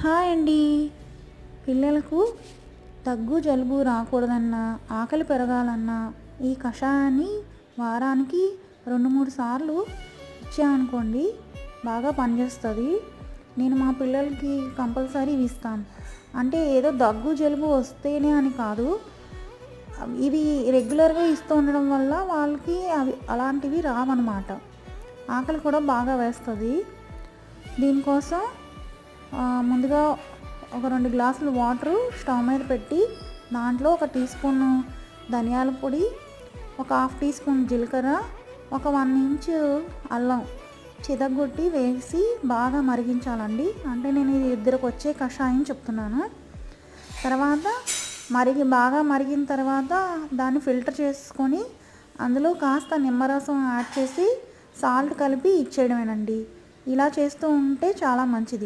Hi అండి. పిల్లలకు దగ్గు జలుబు రాకూడదన్నా ఆకలి పెరగాలన్నా ఈ కషాయాన్ని వారానికి రెండు మూడు సార్లు ఇచ్చామనుకోండి బాగా పనిచేస్తుంది. నేను మా పిల్లలకి కంపల్సరీ ఇస్తాను. అంటే ఏదో దగ్గు జలుబు వస్తేనే అని కాదు. ఇవి రెగ్యులర్గా ఇస్తూ ఉండడం వల్ల వాళ్ళకి అవి అలాంటివి రావన్నమాట. ఆకలి కూడా బాగా వేస్తుంది. దీనికోసం ముందుగా ఒక రెండు గ్లాసులు వాటరు స్టవ్ మీద పెట్టి దాంట్లో ఒక టీ స్పూన్ ధనియాల పొడి ఒక హాఫ్ టీ స్పూన్ జీలకర్ర ఒక వన్ ఇంచ్ అల్లం చితగొట్టి వేసి బాగా మరిగించాలండి. అంటే నేను ఇది ఇద్దరికి వచ్చే కషాయం చెప్తున్నాను. తర్వాత మరిగి బాగా మరిగిన తర్వాత దాన్ని ఫిల్టర్ చేసుకొని అందులో కాస్త నిమ్మరసం యాడ్ చేసి సాల్ట్ కలిపి ఇచ్చేయడమేనండి. ఇలా చేస్తూ ఉంటే చాలా మంచిది.